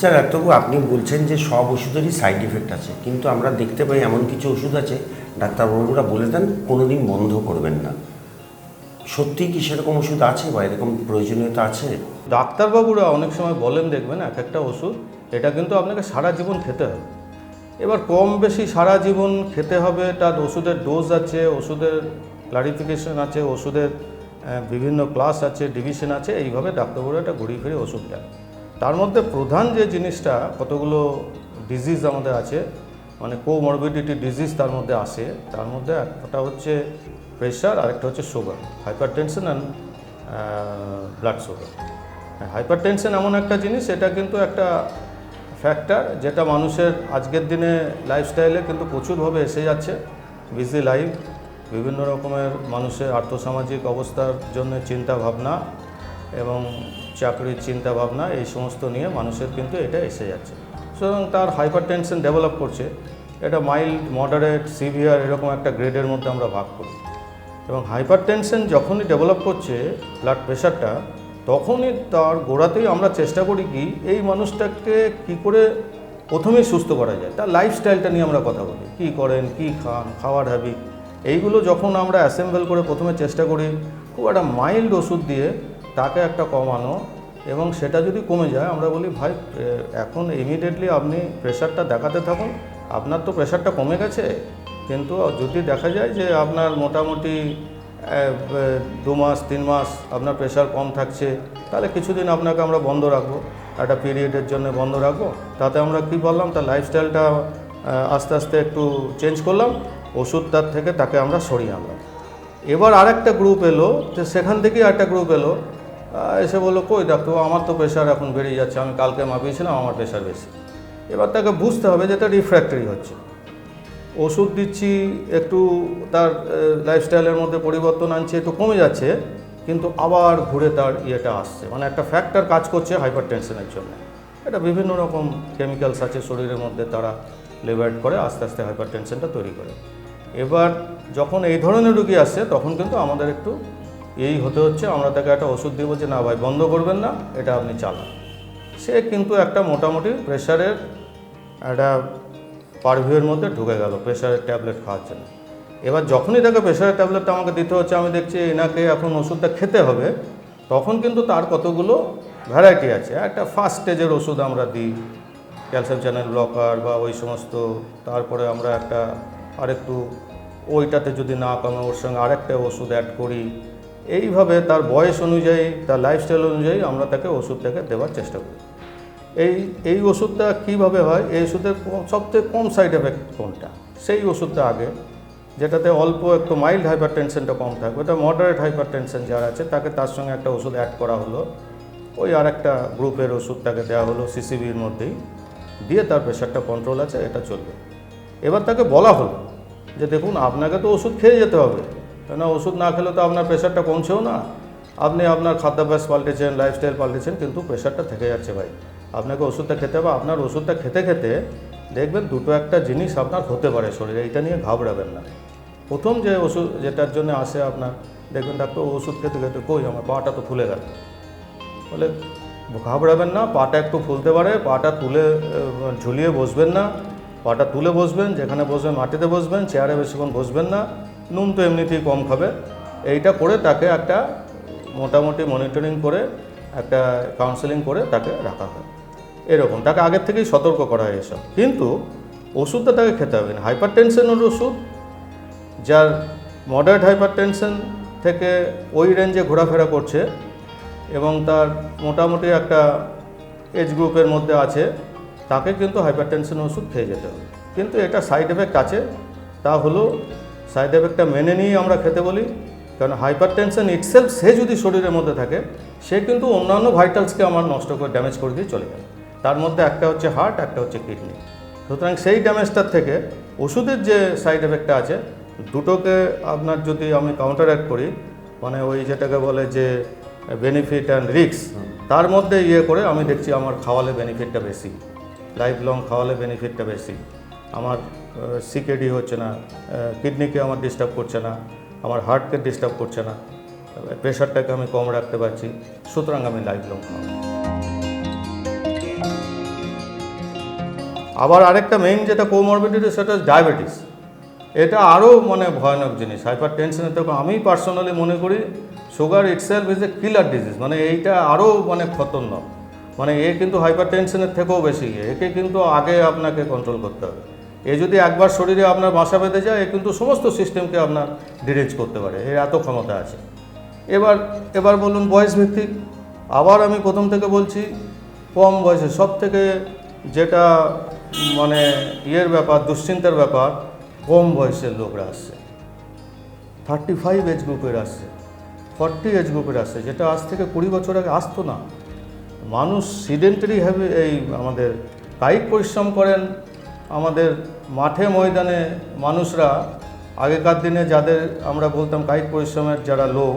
আচ্ছা ডাক্তারবাবু আপনি বলছেন যে সব ওষুধেরই সাইড এফেক্ট আছে, কিন্তু আমরা দেখতে পাই এমন কিছু ওষুধ আছে, ডাক্তারবাবুরা বলে দেন কোনো দিন বন্ধ করবেন না। সত্যি কি সেরকম ওষুধ আছে বা এরকম প্রয়োজনীয়তা আছে? ডাক্তারবাবুরা অনেক সময় বলেন দেখবেন, এক একটা ওষুধ, এটা কিন্তু আপনাকে সারা জীবন খেতে হবে। এবার কম বেশি সারা জীবন খেতে হবে, তার ওষুধের ডোজ আছে, ওষুধের ক্লারিফিকেশন আছে, ওষুধের বিভিন্ন ক্লাস আছে ডিভিশন আছে, এইভাবে ডাক্তারবাবুরা এটা ঘুরিয়ে ফিরে ওষুধ দেন তার মধ্যে প্রধান যে জিনিসটা, কতগুলো ডিজিজ আমাদের আছে মানে কোমরবিডিটি ডিজিজ তার মধ্যে আসে, তার মধ্যে একটা হচ্ছে প্রেশার আরেকটা হচ্ছে sugar hypertension and blood sugar hypertension এমন একটা জিনিস, এটা কিন্তু একটা ফ্যাক্টর যেটা মানুষের আজকের দিনে লাইফস্টাইলে কিন্তু প্রচুরভাবে এসে যাচ্ছে। বিজি লাইফ বিভিন্ন রকমের মানুষের আর্থসামাজিক অবস্থার জন্য চিন্তা ভাবনা এবং চাকরির চিন্তা ভাবনা এই সমস্ত নিয়ে মানুষের কিন্তু এটা এসে যাচ্ছে। সুতরাং তার হাইপার টেনশন ডেভেলপ করছে। এটা মাইল্ড মডারেট সিভিয়ার এরকম একটা গ্রেডের মধ্যে আমরা ভাগ করি। এবং হাইপার টেনশন যখনই ডেভেলপ করছে ব্লাড প্রেশারটা তখনই তার গোড়াতেই আমরা চেষ্টা করি কি, এই মানুষটাকে কি করে প্রথমেই সুস্থ করা যায়। তার লাইফস্টাইলটা নিয়ে আমরা কথা বলি। কী করেন, কী খান, খাওয়ার হ্যাবিট এইগুলো যখন আমরা অ্যাসেম্বল করে প্রথমে চেষ্টা করি, খুব একটা মাইল্ড ওষুধ দিয়ে তাকে একটা কমানো এবং সেটা যদি কমে যায়, আমরা বলি, ভাই এখন ইমিডিয়েটলি আপনি প্রেশারটা দেখাতে থাকুন। আপনার তো প্রেশারটা কমে গেছে। কিন্তু যদি দেখা যায় যে আপনার মোটামুটি দু মাস, তিন মাস আপনার প্রেশার কম থাকছে, তাহলে কিছুদিন আপনাকে আমরা বন্ধ রাখব। একটা পিরিয়ডের জন্য বন্ধ রাখব। তাতে আমরা কি বললাম, তার লাইফস্টাইলটা আস্তে আস্তে একটু চেঞ্জ করলাম। ওষুধ তার থেকে তাকে আমরা সরিয়ে আনলাম। এবার আরেকটা গ্রুপ এলো যে সেখান থেকেই একটা গ্রুপ এলো। এসে বলল, কই ডাক্তার আমার তো প্রেশার এখন বেড়ে যাচ্ছে, আমি কালকে মাপিয়েছিলাম, আমার প্রেশার বেশি। এবার তাকে বুঝতে হবে যে এটা রিফ্র্যাক্টরি হচ্ছে। ওষুধ দিচ্ছি, একটু তার লাইফস্টাইলের মধ্যে পরিবর্তন আনছে, একটু কমে যাচ্ছে, কিন্তু আবার ঘুরে তার ইয়েটা আসছে। মানে একটা ফ্যাক্টর কাজ করছে হাইপার টেনশনের জন্য। এটা বিভিন্ন রকম কেমিক্যালস আছে শরীরের মধ্যে, তারা লেভার্ট করে, আস্তে আস্তে হাইপার টেনশনটা তৈরি করে। এবার যখন এই ধরনের রুগী আসছে, তখন কিন্তু আমাদের একটু এই হতে হচ্ছে, আমরা তাকে একটা ওষুধ দিব যে, না ভাই, বন্ধ করবেন না, এটা আপনি চালান। সে কিন্তু একটা মোটামুটি প্রেশারের একটা পারভিউয়ের মধ্যে ঢুকে গেল প্রেশারের ট্যাবলেট খাওয়ার জন্য। এবার যখনই তাকে প্রেশারের ট্যাবলেটটা আমাকে দিতে হচ্ছে, আমি দেখছি এনাকে এখন ওষুধটা খেতে হবে, তখন কিন্তু তার কতগুলো ভ্যারাইটি আছে। একটা ফার্স্ট স্টেজের ওষুধ আমরা দিই, ক্যালসিয়াম চ্যানেল ব্লকার বা ওই সমস্ত, তারপরে আমরা একটা আরেকটু ওইটাতে যদি না কমে ওর সঙ্গে আরেকটা ওষুধ অ্যাড করি। এইভাবে তার বয়স অনুযায়ী, তার লাইফস্টাইল অনুযায়ী আমরা তাকে ওষুধটাকে দেওয়ার চেষ্টা করি। এই এই ওষুধটা কীভাবে হয়? এই ওষুধের সবথেকে কম সাইড এফেক্ট কোনটা? সেই ওষুধটা আগে, যেটাতে অল্প একটু মাইল্ড হাইপার টেনশনটা কম থাকবে। ওটা মডারেট হাইপার টেনশন যার আছে, তাকে তার সঙ্গে একটা ওষুধ অ্যাড করা হলো। ওই আর একটা গ্রুপের ওষুধ তাকে দেওয়া হলো সিসিবির মধ্যেই। দিয়ে তার প্রেশারটা কন্ট্রোল আছে, এটা চলবে। এবার তাকে বলা হলো যে, দেখুন, আপনাকে তো ওষুধ খেয়ে যেতে হবে। কেন ওষুধ না খেলে তো আপনার প্রেশারটা কমছেও না। আপনি আপনার খাদ্যাভ্যাস পাল্টেছেন লাইফস্টাইল পাল্টেছেন, কিন্তু প্রেশারটা থেকে যাচ্ছে ভাই। আপনাকে ওষুধটা খেতে হবে, আপনার ওষুধটা খেতে খেতে দেখবেন দুটো একটা জিনিস আপনার হতে পারে শরীরে, এইটা নিয়ে ঘাবড়াবেন না। প্রথম যে ওষুধ যেটার জন্য আসে আপনার, দেখবেন ডাক্তার ওষুধ খেতে খেতে কই, আমার পাটা তো ফুলে গেল। বলে, ঘাবড়াবেন না, পাটা একটু ফুলতে পারে, পাটা তুলে ঝুলিয়ে বসবেন না। পাটা তুলে বসবেন, যেখানে বসবেন মাটিতে বসবেন, চেয়ারে বেশিক্ষণ বসবেন না। নুন তো এমনিতেই কম খাবে। এইটা করে তাকে একটা মোটামুটি মনিটরিং করে, একটা কাউন্সেলিং করে তাকে রাখা হয়। এরকম, তাকে আগের থেকেই সতর্ক করা হয় এসব। কিন্তু ওষুধটা তাকে খেতে হবে না। হাইপার টেনশনের ওষুধ, যার মডারেট হাইপার টেনশন থেকে ওই রেঞ্জে ঘোরাফেরা করছে এবং তার মোটামুটি একটা এজ গ্রুপের মধ্যে আছে, তাকে কিন্তু হাইপার টেনশন ওষুধ খেয়ে যেতে হবে। কিন্তু এটা সাইড এফেক্ট আছে, তা হলো সাইড এফেক্টটা মেনে নিয়েই আমরা খেতে বলি কারণ হাইপার টেনশন ইটসেলফ সে যদি শরীরের মধ্যে থাকে সে কিন্তু অন্যান্য ভাইটালসকে আমার নষ্ট করে ড্যামেজ করে দিয়ে চলে যাবে তার মধ্যে একটা হচ্ছে হার্ট একটা হচ্ছে কিডনি সুতরাং সেই ড্যামেজটার থেকে ওষুধের যে সাইড এফেক্টটা আছে দুটোকে আপনার যদি আমি কাউন্টার অ্যাক্ট করি মানে ওই যেটাকে বলে যে বেনিফিট অ্যান্ড রিস্ক তার মধ্যে ইয়ে করে আমি দেখছি আমার খাওয়ালে বেনিফিটটা বেশি লাইফ লং খাওয়ালে বেনিফিটটা বেশি। আমার সিকেডি হচ্ছে না কিডনিকে আমার ডিস্টার্ব করছে না, আমার হার্টকে ডিস্টার্ব করছে না প্রেশারটাকে আমি কম রাখতে পারছি, সুতরাং আমি লাইফ লং আবার আরেকটা মেইন যেটা কোমরবিডিটি সেটা ডায়াবেটিস এটা আরও মানে ভয়ানক জিনিস হাইপার টেনশনের থেকে আমি পার্সোনালি মনে করি sugar itself is a killer disease মানে এইটা আরও মানে খতরনাক মানে এ কিন্তু হাইপার টেনশনের থেকেও বেশি। একে কিন্তু আগে আপনাকে কন্ট্রোল করতে হবে। এ যদি একবার শরীরে আপনার বাসা বেঁধে যায়, এ কিন্তু সমস্ত সিস্টেমকে আপনার ডিরেজ করতে পারে। এর এত ক্ষমতা আছে। এবার এবার বলুন বয়স ভিত্তিক আবার আমি প্রথম থেকে বলছি, কম বয়সে সব থেকে যেটা মানে ইয়ের ব্যাপার, দুশ্চিন্তার ব্যাপার, কম বয়সের লোকরা আসছে। থার্টি ফাইভ এজ গ্রুপের আসছে। ফর্টি এজ গ্রুপের আসছে, যেটা আজ থেকে কুড়ি বছর আগে আসতো না। মানুষ সিডেন্টারি হবে এই আমাদের কায়িক পরিশ্রম করেন আমাদের মাঠে ময়দানে মানুষরা, আগেকার দিনে যাদের আমরা বলতাম কায়িক পরিশ্রমের যারা লোক,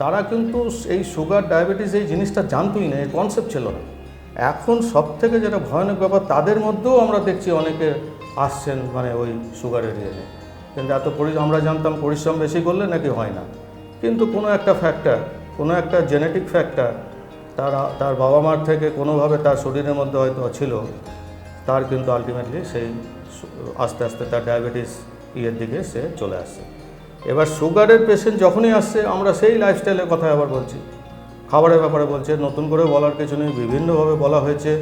তারা কিন্তু এই সুগার, ডায়াবেটিস এই জিনিসটা জানতোই না এই কনসেপ্ট ছিল না। এখন সব থেকে যেটা ভয়ানক ব্যাপার, তাদের মধ্যেও আমরা দেখছি অনেকে আসছেন মানে ওই সুগারের ইয়ে কিন্তু এত পরি, আমরা জানতাম পরিশ্রম বেশি করলে নাকি হয় না। কিন্তু কোনো একটা ফ্যাক্টর কোনো একটা জেনেটিক ফ্যাক্টর তার তার বাবা মার থেকে কোনোভাবে তার শরীরের মধ্যে হয়তো ছিল তার কিন্তু আলটিমেটলি সেই আস্তে আস্তে তার ডায়াবেটিস ইয়ের দিকে সে চলে আসছে। এবার সুগারের পেশেন্ট যখনই আসছে, আমরা সেই লাইফস্টাইলের কথা আবার বলছি। খাবারের ব্যাপারে বলছে, নতুন করে বলার কিছু নেই, বিভিন্নভাবে বলা হয়েছে।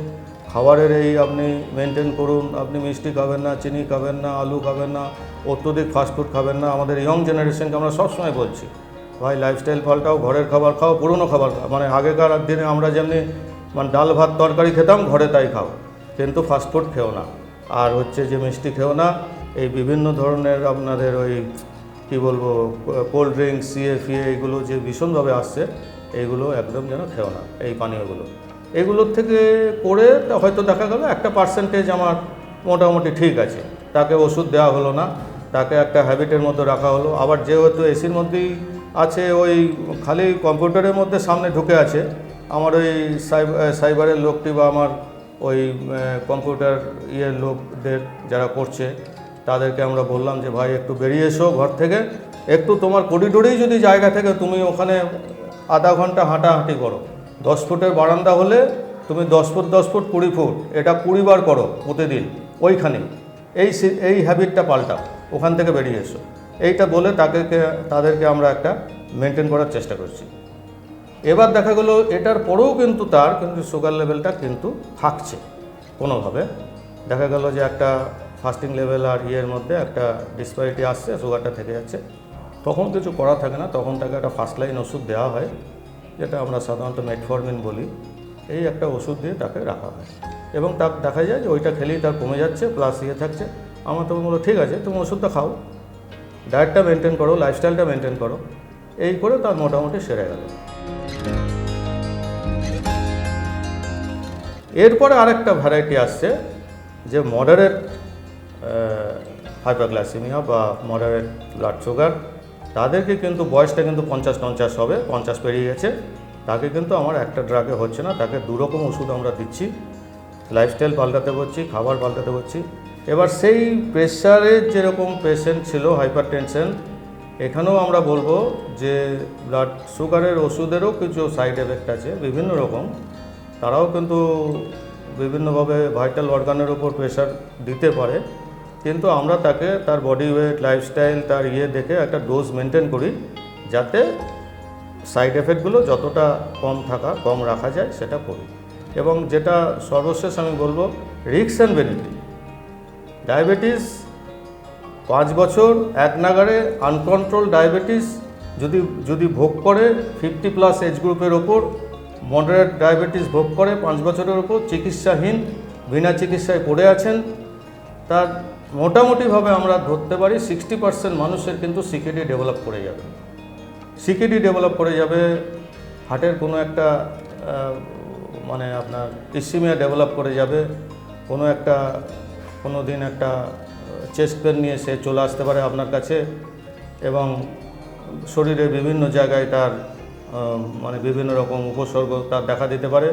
খাবারের এই আপনি মেনটেন করুন, আপনি মিষ্টি খাবেন না, চিনি খাবেন না, আলু খাবেন না, অত্যধিক ফাস্টফুড খাবেন না, আমাদের ইয়ং জেনারেশনকে আমরা সবসময় বলছি, ভাই লাইফস্টাইল পাল্টাও, ঘরের খাবার খাও, পুরনো খাবার খাও। মানে আগেকার দিনে আমরা যেমনি মানে ডাল ভাত তরকারি খেতাম, ঘরে তাই খাও। কিন্তু ফাস্টফুড খেও না। আর হচ্ছে যে মিষ্টি খেও না, এই বিভিন্ন ধরনের আপনাদের ওই, কী বলব কোল্ড ড্রিঙ্কস সিএ ফিএ এগুলো যে ভীষণভাবে আসছে, এইগুলো একদম যেন খেও না, এই পানীয়গুলো। এগুলোর থেকে করে হয়তো দেখা গেল একটা পার্সেন্টেজ আমার মোটামুটি ঠিক আছে। তাকে ওষুধ দেওয়া হলো না, তাকে একটা হ্যাবিটের মধ্যে রাখা হলো। আবার যেহেতু এসির মধ্যেই আছে, ওই খালি কম্পিউটারের মধ্যে সামনে ঢুকে আছে, আমার ওই সাইব- সাইবারের লোকটি বা আমার ওই কম্পিউটার ইয়ের লোকদের যারা করছে, তাদেরকে আমরা বললাম যে, ভাই, একটু বেরিয়ে এসো ঘর থেকে। একটু তোমার করিডোরেই যদি জায়গা থেকে, তুমি ওখানে আধা ঘণ্টা হাঁটাহাঁটি করো। দশ ফুটের বারান্দা হলে তুমি দশ ফুট দশ ফুট, কুড়ি ফুট, এটা কুড়ি বার করো প্রতিদিন ওইখানে এই এই হ্যাবিটটা পাল্টাও, ওখান থেকে বেরিয়ে এসো। এইটা বলে তাকে তাদেরকে আমরা একটা মেনটেন করার চেষ্টা করছি। এবার দেখা গেলো এটার পরেও কিন্তু তার কিন্তু সুগার লেভেলটা কিন্তু থাকছে কোনোভাবে। দেখা গেল যে একটা ফাস্টিং লেভেল আর ইয়ের মধ্যে একটা ডিসপারিটি আসছে সুগারটা থেকে যাচ্ছে। তখন কিছু করা থাকে না, তখন তাকে একটা ফার্স্ট লাইন ওষুধ দেওয়া হয়, যেটা আমরা সাধারণত মেটফর্মিন বলি। এই একটা ওষুধ দিয়ে তাকে রাখা হয়। এবং তার দেখা যায় যে ওইটা খেলেই তার কমে যাচ্ছে প্লাস ইয়ে থাকছে। আমার তখন বলো ঠিক আছে, তুমি ওষুধটা খাও। ডায়েটটা মেনটেন করো লাইফস্টাইলটা মেনটেন করো। এই করে তার মোটামুটি সেরে গেল। এরপরে আরেকটা ভ্যারাইটি আসছে যে মডারেট হাইপারগ্লাইসিমিয়া বা মডারেট ব্লাড সুগার তাদেরকে কিন্তু বয়সটা কিন্তু পঞ্চাশ পঞ্চাশ হবে, পঞ্চাশ পেরিয়ে গেছে। তাকে কিন্তু আমার একটা ড্রাগে হচ্ছে না, তাকে দুরকম ওষুধ আমরা দিচ্ছি। লাইফস্টাইল পাল্টাতে বলছি, খাবার পাল্টাতে বলছি। এবার সেই প্রেশারের যেরকম পেশেন্ট ছিল হাইপার টেনশন এখানেও আমরা বলব যে ব্লাড সুগারের ওষুধেরও কিছু সাইড এফেক্ট আছে, বিভিন্ন রকম। তারাও কিন্তু বিভিন্নভাবে ভাইটাল অর্গানের উপর প্রেশার দিতে পারে। কিন্তু আমরা তাকে তার বডি ওয়েট লাইফস্টাইল তার ইয়ে দেখে একটা ডোজ মেনটেন করি যাতে সাইড এফেক্টগুলো যতটা কম থাকা, কম রাখা যায় সেটা করি। এবং যেটা সর্বশেষ আমি বলব রিক্স অ্যান্ড বেনিফিট ডায়াবেটিস পাঁচ বছর, এক নাগারে আনকন্ট্রোল ডায়াবেটিস যদি যদি ভোগ করে ফিফটি প্লাস এজ গ্রুপের ওপর মডারেট ডায়াবেটিস ভোগ করে, পাঁচ বছরের ওপর চিকিৎসাহীন, বিনা চিকিৎসায় পড়ে আছেন। তার মোটামুটিভাবে আমরা ধরতে পারি সিক্সটি পার্সেন্ট মানুষের কিন্তু সিকিডি ডেভেলপ করে যাবে। সিকিডি ডেভেলপ করে যাবে হার্টের কোনো একটা মানে আপনার ইসিমিয়া ডেভেলপ করে যাবে, কোনো একটা, কোনো দিন একটা চেস্ট পেন নিয়ে সে চলে আসতে পারে আপনার কাছে এবং শরীরের বিভিন্ন জায়গায় তার মানে বিভিন্ন রকম উপসর্গ তার দেখা দিতে পারে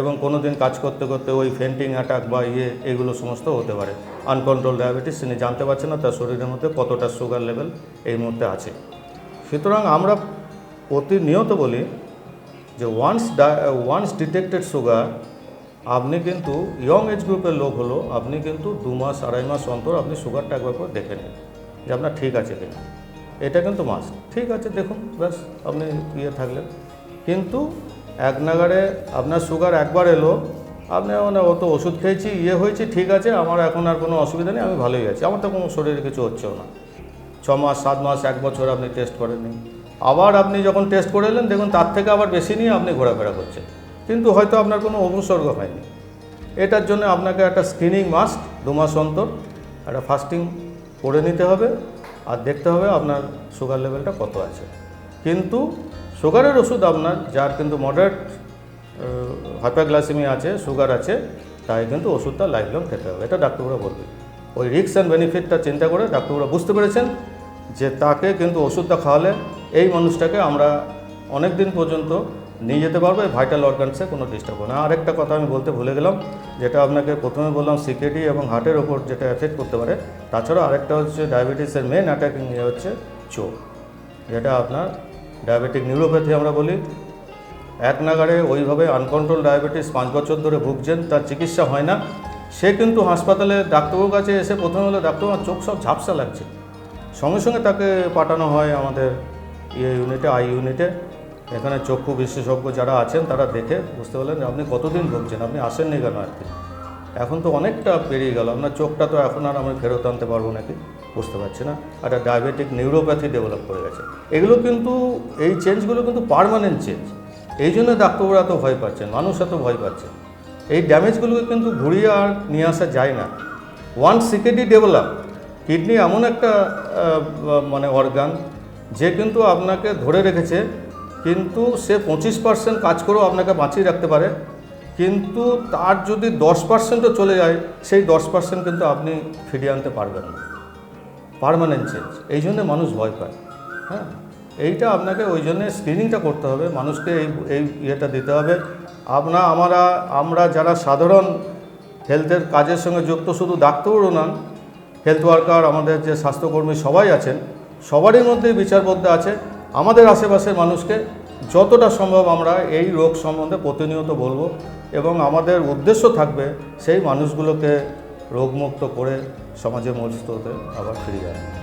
এবং কোনো দিন কাজ করতে করতে ওই ফেন্টিং অ্যাটাক বা ইয়ে এগুলো সমস্ত হতে পারে। আনকন্ট্রোল ডায়াবেটিস তিনি জানতে পারছেন না, তার শরীরের মধ্যে কতটা সুগার লেভেল এই মুহূর্তে আছে। সুতরাং আমরা প্রতিনিয়ত বলি যে ওয়ান্স ওয়ান্স ডিটেক্টেড সুগার আপনি কিন্তু ইয়ং এজ গ্রুপের লোক হলো, আপনি কিন্তু দু মাস, আড়াই মাস অন্তর আপনি সুগারটা একবার করে দেখে নিন যে আপনার ঠিক আছে কিনা। এটা কিন্তু মাস্ট ঠিক আছে, দেখুন, ব্যাস, আপনি ইয়ে থাকলেন। কিন্তু এক নাগারে আপনার সুগার একবার এলো, আপনি মানে অত ওষুধ খেয়েছি ইয়ে হয়েছে, ঠিক আছে, আমার এখন আর কোনো অসুবিধা নেই, আমি ভালোই আছি। আমার তো কোনো শরীরে কিছু হচ্ছেও না। ছ মাস, সাত মাস, এক বছর আপনি টেস্ট করেননি। আবার আপনি যখন টেস্ট করে এলেন, দেখুন, তার থেকে আবার বেশি নিয়ে আপনি ঘোরাফেরা করছেন। কিন্তু হয়তো আপনার কোনো উপসর্গ হয়নি। এটার জন্য আপনাকে একটা স্ক্রিনিং মাস্ক দু মাস অন্তর, একটা ফাস্টিং করে নিতে হবে। আর দেখতে হবে আপনার সুগার লেভেলটা কত আছে। কিন্তু সুগারের ওষুধ আপনার, যার কিন্তু মডারেট হাইপারগ্লাসেমি আছে সুগার আছে, তাই কিন্তু ওষুধটা লাইফ লং খেতে হবে। এটা ডাক্তারবাবুরা বলবে। ওই রিস্ক অ্যান্ড বেনিফিটটা চিন্তা করে ডাক্তারবাবুরা বুঝতে পেরেছেন যে তাকে কিন্তু ওষুধটা খাওয়ালে এই মানুষটাকে আমরা অনেক দিন পর্যন্ত নিয়ে যেতে পারব ভাইটাল অর্গানসে কোনো ডিস্টার্ব হবে না। আরেকটা কথা আমি বলতে ভুলে গেলাম, যেটা আপনাকে প্রথমে বললাম সিকেডি এবং হার্টের ওপর যেটা এফেক্ট করতে পারে, তাছাড়া আরেকটা হচ্ছে ডায়াবেটিসের মেন অ্যাটাকিং হচ্ছে চোখ, যেটা আপনার ডায়াবেটিক নিউরোপ্যাথি আমরা বলি। এক নাগারে ওইভাবে আনকন্ট্রোল ডায়াবেটিস পাঁচ বছর ধরে ভুগছেন, তার চিকিৎসা হয় না। সে কিন্তু হাসপাতালে ডাক্তারবাবুর কাছে এসে প্রথমে হলো ডাক্তার, আমার চোখ সব ঝাপসা লাগছে। সঙ্গে সঙ্গে তাকে পাঠানো হয় আমাদের ইয়ে ইউনিটে আই ইউনিটে এখানে চক্ষু বিশেষজ্ঞ যারা আছেন, তারা দেখে বুঝতে পারলেন আপনি কতদিন ভুগছেন, আপনি আসেননি কেন আর কি এখন তো অনেকটা পেরিয়ে গেল, আপনার চোখটা তো এখন আর আমি ফেরত আনতে পারব নাকি? বুঝতে পারছি না। একটা ডায়াবেটিক নিউরোপ্যাথি ডেভেলপ করে গেছে। এগুলো কিন্তু, এই চেঞ্জগুলো কিন্তু পার্মানেন্ট চেঞ্জ এই জন্য ডাক্তারবাবুরা এত ভয় পাচ্ছেন, মানুষ এত ভয় পাচ্ছে। এই ড্যামেজগুলোকে কিন্তু ঘুরিয়ে আর নিয়ে আসা যায় না। ওয়ান সিকেডি ডেভেলপ কিডনি এমন একটা মানে অর্গান যে কিন্তু আপনাকে ধরে রেখেছে কিন্তু সে পঁচিশ পার্সেন্ট কাজ করেও আপনাকে বাঁচিয়ে রাখতে পারে। কিন্তু তার যদি দশ পার্সেন্টও চলে যায়, সেই দশ পার্সেন্ট কিন্তু আপনি ফিরিয়ে আনতে পারবেন না। পারমানেন্ট চেঞ্জ এই জন্য মানুষ ভয় পায়। হ্যাঁ? এইটা আপনাকে ওই জন্যে স্ক্রিনিংটা করতে হবে। মানুষকে এই এই ইয়েটা দিতে হবে। আপনা, আমরা আমরা যারা সাধারণ হেলথের কাজের সঙ্গে যুক্ত, শুধু ডাক্তারও নন হেলথ ওয়ার্কার আমাদের যে স্বাস্থ্যকর্মী সবাই আছেন, সবারই মধ্যে বিচারবদ্ধ আছে। আমাদের আশেপাশের মানুষকে যতটা সম্ভব আমরা এই রোগ সম্বন্ধে প্রতিনিয়ত বলব এবং আমাদের উদ্দেশ্য থাকবে সেই মানুষগুলোকে রোগমুক্ত করে সমাজের হতে আবার ফিরিয়ে আনা